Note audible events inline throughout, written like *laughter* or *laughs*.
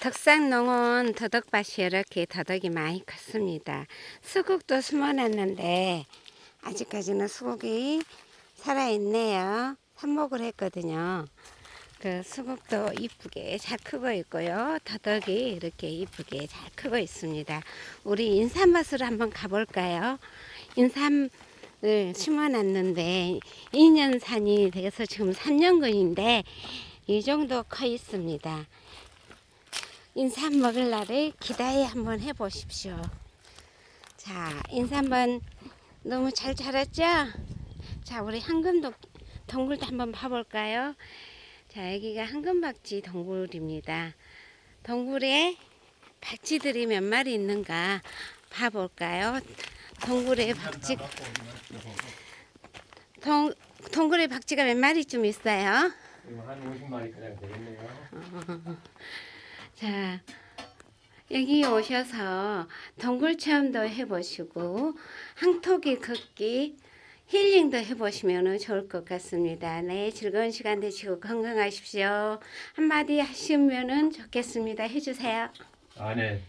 덕산농은 더덕밭이 이렇게 더덕이 많이 컸습니다. 수국도 숨어놨는데 아직까지는 수국이 살아있네요. 삽목을 했거든요. 그 수국도 이쁘게 잘 크고 있고요. 더덕이 이렇게 이쁘게 잘 크고 있습니다. 우리 인삼밭으로 한번 가볼까요? 인삼을 심어놨는데 2년산이 돼서 지금 3년근인데 이 정도 커 있습니다. 인삼 먹을 날을 기다려 한번 해보십시오. 자, 인삼번 너무 잘 자랐죠? 자, 우리 황금도 동굴도 한번 봐볼까요? 자, 여기가 황금박쥐 동굴입니다. 동굴에 박쥐들이 몇 마리 있는가 봐볼까요? 동굴에 박쥐, 동, 동굴에 박쥐가 몇 마리쯤 있어요? 한 50마리 그냥 되겠네요. *laughs* 자, 여기 오셔서 동굴 체험도 해보시고 항토기 걷기 힐링도 해보시면 좋을 것 같습니다. 네, 즐거운 시간 되시고 건강하십시오. 한마디 하시면 좋겠습니다. 해주세요. 안에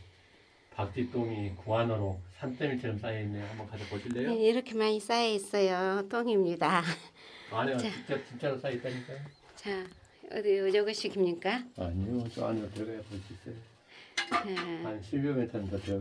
박쥐똥이 구안으로 산더미처럼 쌓여있네요. 한번 가서 보실래요? 네, 이렇게 많이 쌓여 있어요. 똥입니다. 안에 자. 진짜 진짜로 쌓여있다니까요. 자, 어디 저것이십니까? 아니요, 저 안으로 수 있어요. 자, 한 10여 미터는 더 들어가.